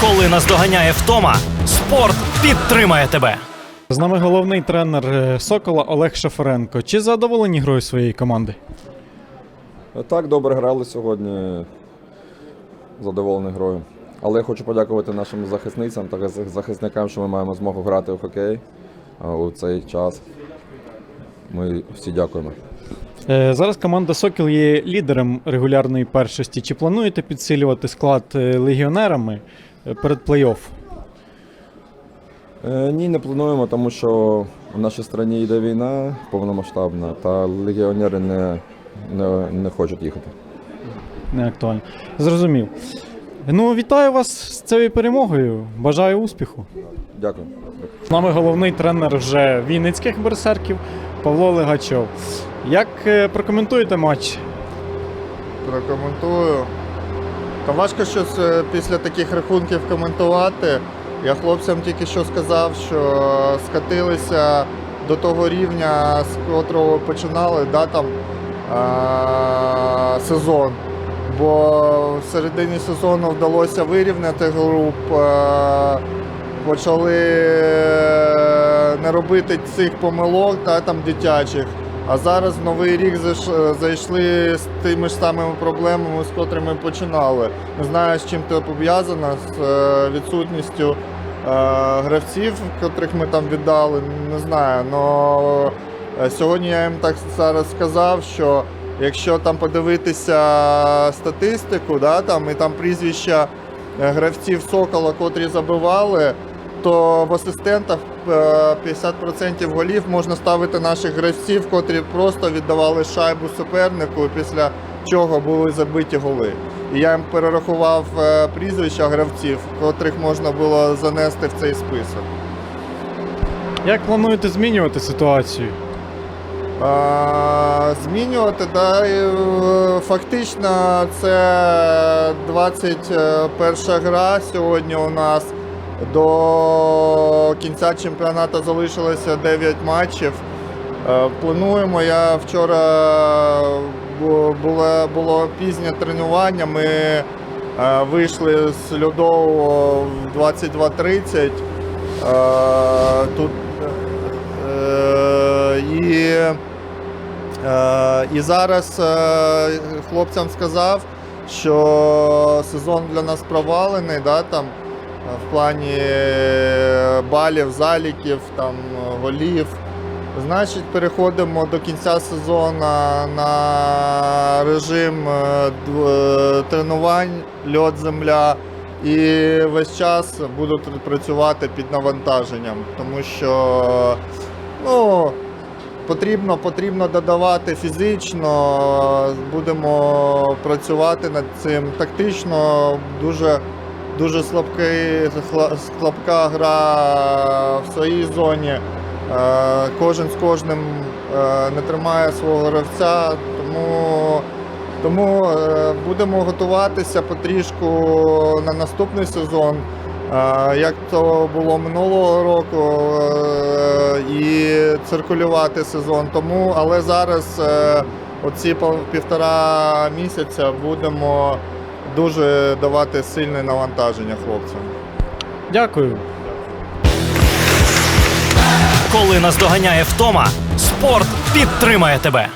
Коли наздоганяє втома, спорт підтримає тебе. З нами головний тренер е, Сокола Олег Шафаренко. Чи задоволені грою своєї команди? Так, добре грали сьогодні. Задоволений грою. Але я хочу подякувати нашим захисницям та захисникам, що ми маємо змогу грати в хокей у цей час. Ми всі дякуємо. Е, Зараз команда Сокіл є лідером регулярної першості. Чи плануєте підсилювати склад е, легіонерами перед плей-офф? Е, ні, не плануємо, тому що в нашій країні йде війна повномасштабна, та легіонери не, не, не хочуть їхати. Не актуально. Зрозумів. Ну, вітаю вас з цією перемогою. Бажаю успіху. Дякую. З нами головний тренер вже Вінницьких берсерків Павло Легачов. Як е, прокоментуєте матч? прокоментую. Та важко щось е, після таких рахунків коментувати. Я хлопцям тільки що сказав, що скатилися до того рівня, з котрого починали да, там, е- сезон. Бо в середині сезону вдалося вирівняти груп, е- почали е, не робити цих помилок та, там, дитячих. А зараз в новий рік зайшли з тими ж самими проблемами, з котрими починали. Не знаю, з чим це пов'язано, з е, відсутністю е, гравців, котрих ми там віддали. Не знаю. Но сьогодні я їм так зараз сказав, що якщо там подивитися статистику, да, там, і там прізвища е, гравців Сокола, котрі забивали, то в асистентах е, 50% голів можна ставити наших гравців, котрі просто віддавали шайбу супернику, після чого були забиті голи. І я їм перерахував е, прізвища гравців, котрих можна було занести в цей список. Як плануєте змінювати ситуацію? А, Змінювати, да, е, фактично це 21 гра сьогодні у нас. До кінця чемпіонату залишилося 9 матчів. Е, Плануємо. Я вчора було, було пізнє тренування. Ми е, вийшли з льодового в 22.30. Е, Тут і, і зараз хлопцям сказав, що сезон для нас провалений, да, там, в плані е, балів, заліків, там, голів. Значить, переходимо до кінця сезону на режим е, е, тренувань, льот, земля. І весь час буду працювати під навантаженням, тому що ну, потрібно, потрібно додавати фізично, будемо працювати над цим. Тактично дуже, дуже слабкий, слабка гра в своїй зоні. Е, Кожен з кожним е, не тримає свого гравця, тому, тому е, будемо готуватися потрішку на наступний сезон. Як то було минулого року, і циркулювати сезон. Тому, але зараз оці півтора місяця будемо дуже давати сильне навантаження хлопцям. Дякую. Коли наздоганяє втома, спорт підтримає тебе.